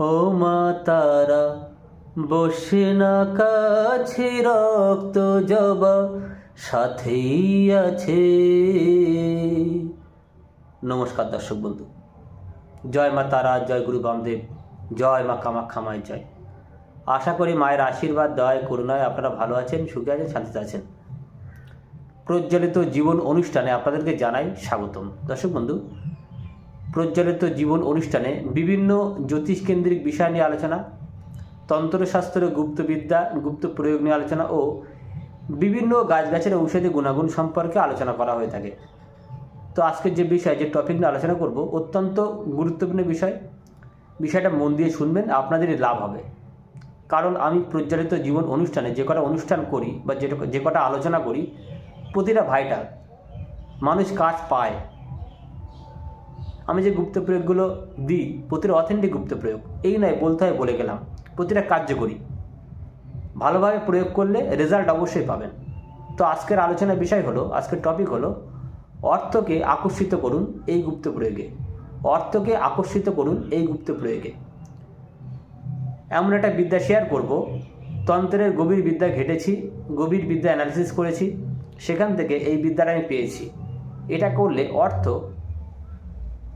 ও মা তারা, বসে না কাছে রক্ত জবা, সাথেই আছে। নমস্কার দর্শক বন্ধু। জয় মা তারা, জয় গুরু বামদেব, জয় মা কামাখ্যা মায়ের জয়। আশা করি মায়ের আশীর্বাদ, দয়, করুণায় আপনারা ভালো আছেন, সুখে আছেন, শান্তিতে আছেন। প্রজ্বলিত জীবন অনুষ্ঠানে আপনাদেরকে জানাই স্বাগতম। দর্শক বন্ধু প্রজ্বলিত জীবন অনুষ্ঠানে বিভিন্ন জ্যোতিষ কেন্দ্রিক বিষয় নিয়ে আলোচনা, তন্ত্রশাস্ত্র, গুপ্তবিদ্যা, গুপ্ত প্রয়োগ নিয়ে আলোচনা ও বিভিন্ন গাছগাছের ঔষধি গুণাগুণ সম্পর্কে আলোচনা করা হয়ে থাকে। তো আজকের যে বিষয়, যে টপিক নিয়ে আলোচনা করব, অত্যন্ত গুরুত্বপূর্ণ বিষয়। বিষয়টা মন দিয়ে শুনবেন, আপনাদেরই লাভ হবে। কারণ আমি প্রজ্বলিত জীবন অনুষ্ঠানে যে কটা অনুষ্ঠান করি বা যে কটা আলোচনা করি, প্রতিটা ভাইটাল মানুষ কাজ পায়। আমি যে গুপ্ত প্রয়োগগুলো দিই, প্রতিটা অথেন্টিক গুপ্ত প্রয়োগ, এই নয় বলতে হয় বলে গেলাম, প্রতিটা কার্যকরী। ভালোভাবে প্রয়োগ করলে রেজাল্ট অবশ্যই পাবেন। তো আজকের আলোচনার বিষয় হলো, আজকের টপিক হলো, অর্থকে আকর্ষিত করুন এই গুপ্ত প্রয়োগে। অর্থকে আকর্ষিত করুন এই গুপ্ত প্রয়োগে। এমন একটা বিদ্যা শেয়ার করব, তন্ত্রের গভীর বিদ্যা ঘেটেছি, গভীর বিদ্যা অ্যানালিসিস করেছি, সেখান থেকে এই বিদ্যাটা আমি পেয়েছি। এটা করলে অর্থ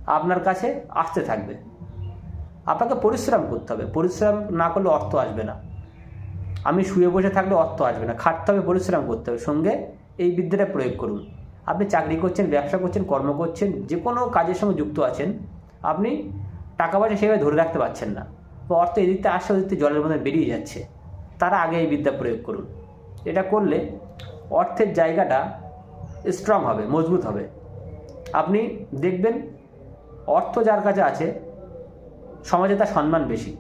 আপনার কাছে আসতে থাকবে। আপনাকে পরিশ্রম করতে হবে। পরিশ্রম না করলে অর্থ আসবে না। আমি শুয়ে বসে থাকলে অর্থ আসবে না। খাটতে হবে, পরিশ্রম করতে হবে। সঙ্গে এই বিদ্যাটা প্রয়োগ করুন। আপনি চাকরি করছেন, ব্যবসা করছেন, কর্ম করছেন, যে কোনো কাজের সঙ্গে যুক্ত আছেন, আপনি টাকা পয়সা সেভাবে ধরে রাখতে পারছেন না। বা অর্থ এদিকতে আসছে ওদিকতে জলের মধ্যে বেরিয়ে যাচ্ছে। তারা আগে এই বিদ্যা প্রয়োগ করুন। এটা করলে অর্থের জায়গাটা স্ট্রং হবে, মজবুত হবে। আপনি দেখবেন অর্থ যার কাছে আছে, সমাজে তার সম্মান বেশি।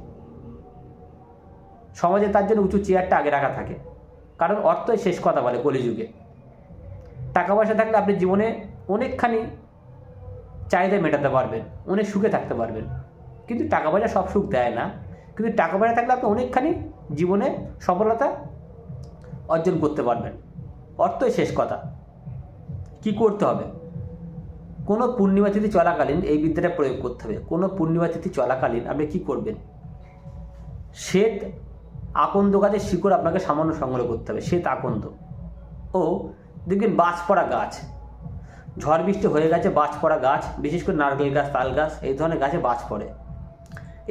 সমাজে তার জন্য উঁচু চেয়ারটা আগে রাখা থাকে। কারণ অর্থই শেষ কথা বলে কলিযুগে। টাকা পয়সা থাকলে আপনি জীবনে অনেকখানি চাহিদা মেটাতে পারবেন, অনেক সুখে থাকতে পারবেন। কিন্তু টাকা পয়সা সব সুখ দেয় না। কিন্তু টাকা পয়সা থাকলে আপনি অনেকখানি জীবনে সফলতা অর্জন করতে পারবেন। অর্থই শেষ কথা। কি করতে হবে? কোনো পূর্ণিমা তিথি চলাকালীন এই বিদ্যাটা প্রয়োগ করতে হবে। কোনো পূর্ণিমা তিথি চলাকালীন আপনি কি করবেন? শ্বেত আকন্দ গাছের শিকড় আপনাকে সামান্য সংগ্রহ করতে হবে, শ্বেত আকন্দ। ও, দেখবেন বাজ পড়া গাছ। ঝড় বৃষ্টি হয়ে গেছে বাজ পড়া গাছ, বিশেষ করে নারকেল গাছ, তাল গাছ, এই ধরনের গাছে বাজ পড়ে।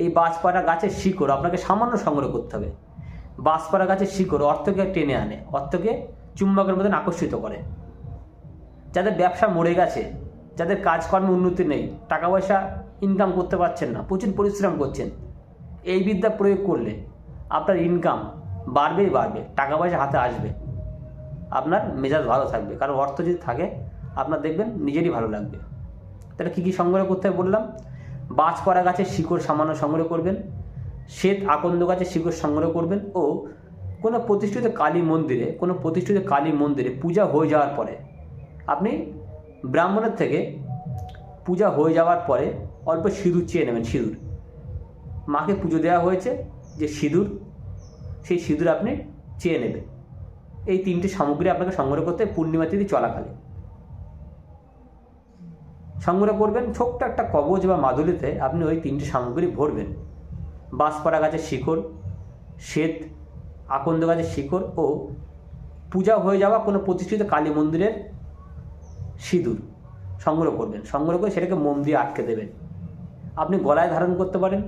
এই বাজ পড়া গাছের শিকড় আপনাকে সামান্য সংগ্রহ করতে হবে। বাজ পড়া গাছের শিকড় অর্থকে টেনে আনে, অর্থকে চুম্বকের মতন আকর্ষিত করে। যাদের ব্যবসা মরে গেছে যাদের কাজকর্মে উন্নতি নেই টাকা পয়সা ইনকাম করতে পারছেন না, প্রচুর পরিশ্রম করছেন, এই বিদ্যা প্রয়োগ করলে আপনার ইনকাম বাড়বেই বাড়বে টাকা পয়সা হাতে আসবে। আপনার মেজাজ ভালো থাকবে, কারণ অর্থ যদি থাকে, আপনার দেখবেন নিজেরই ভালো লাগবে। তাহলে কী কী সংগ্রহ করতে বললাম? বাজ করা গাছের শিকড় সামান্য সংগ্রহ করবেন, শ্বেত আকন্দ গাছের শিকড় সংগ্রহ করবেন ও কোনো প্রতিষ্ঠিত কালী মন্দিরে, কোনো প্রতিষ্ঠিত কালী মন্দিরে পূজা হয়ে যাওয়ার পরে আপনি ব্রাহ্মণের থেকে পূজা হয়ে যাওয়ার পরে অল্প সিঁদুর চেয়ে নেবেন, সিঁদুর। মাকে পুজো দেওয়া হয়েছে যে সিঁদুর, সেই সিঁদুর আপনি চেয়ে নেবেন। এই তিনটি সামগ্রী আপনাকে সংগ্রহ করতে পূর্ণিমা তিথি চলাকালে। সংগ্রহ করবেন, ছোট্ট একটা কবজ বা মাদুলিতে আপনি ওই তিনটি সামগ্রী ভরবেন। বাঁশপাড়া গাছের শিকড়, শ্বেত আকন্দ গাছের শিকড় ও পূজা হয়ে যাওয়া কোনো প্রতিষ্ঠিত কালী মন্দিরের সিঁদুর সংগ্রহ করবেন। সংগ্রহ করে সেটাকে মোম দিয়ে আটকে দেবেন। আপনি গলায় ধারণ করতে পারেন।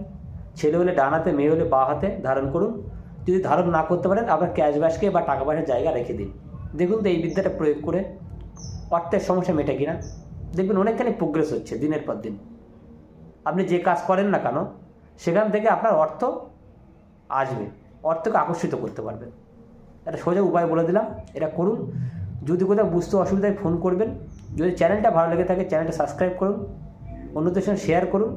ছেলে হলে ডান হাতে, মেয়ে হলে বা হাতে ধারণ করুন। যদি ধারণ না করতে পারেন, আবার ক্যাশ ব্যাসকে বা টাকা পয়সার জায়গা রেখে দিন। দেখুন তো এই বিদ্যাটা প্রয়োগ করে অর্থের সমস্যা মেটে কিনা। দেখবেন অনেকখানি প্রোগ্রেস হচ্ছে দিনের পর দিন। আপনি যে কাজ করেন না কেন, সেখান থেকে আপনার অর্থ আসবে। অর্থকে আকর্ষিত করতে পারবেন। একটা সোজা উপায় বলে দিলাম। এটা করুন। যদি কোথাও বুঝতে অসুবিধায় ফোন করবেন যদি চ্যানেলটা ভালো লেগে থাকে চ্যানেলটা সাবস্ক্রাইব করুন। অন্যদের সঙ্গে শেয়ার করুন।